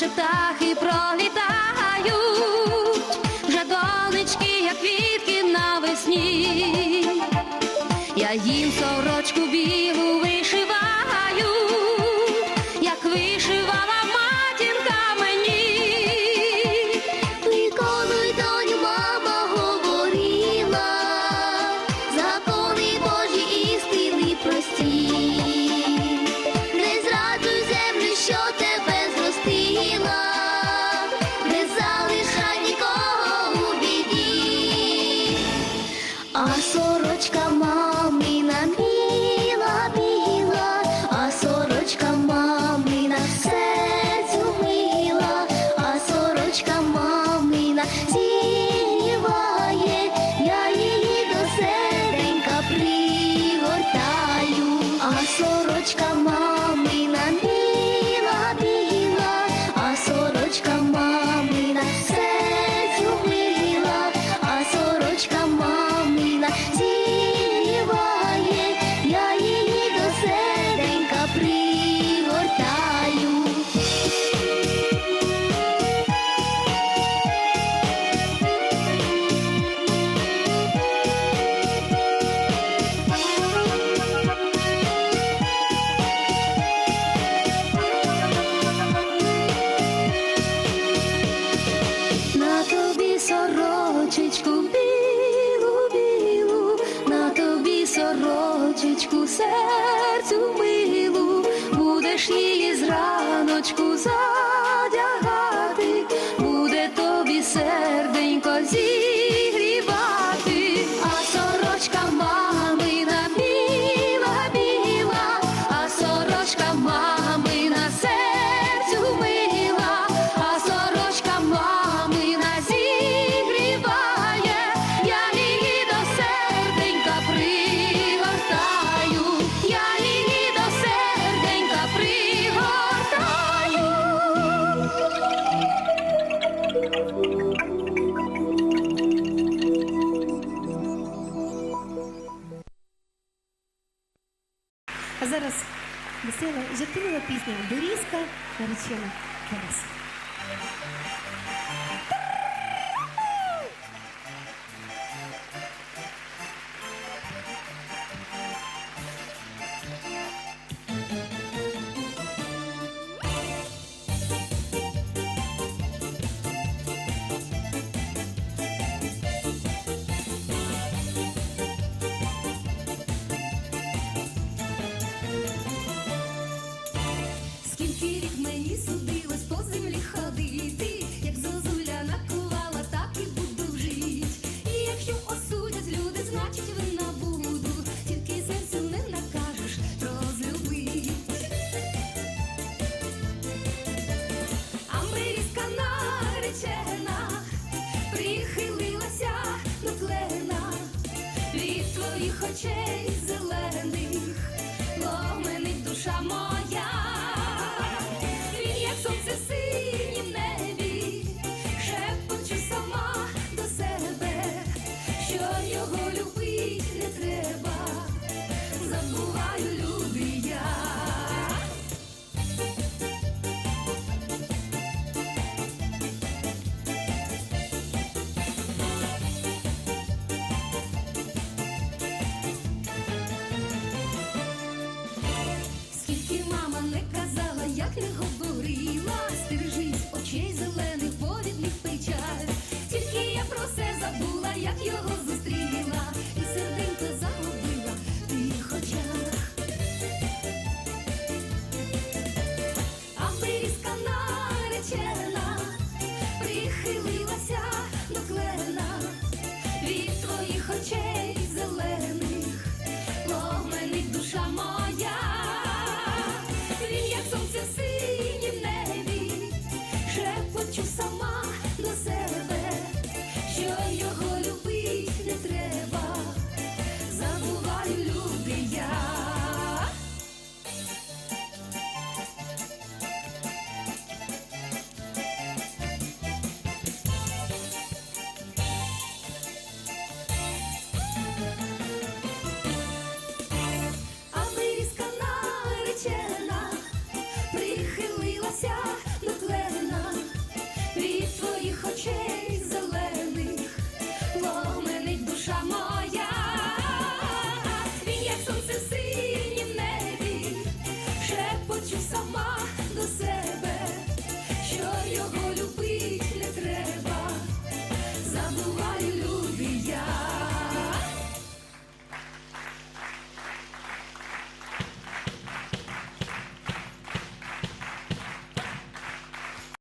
наче птахи пролітають. білу, білу, на тобі сорочечку, серцю милу, будеш її зраночку задягати, буде тобі серденько зі. весела і пісня дорізка наречена Тараса. skin feeling.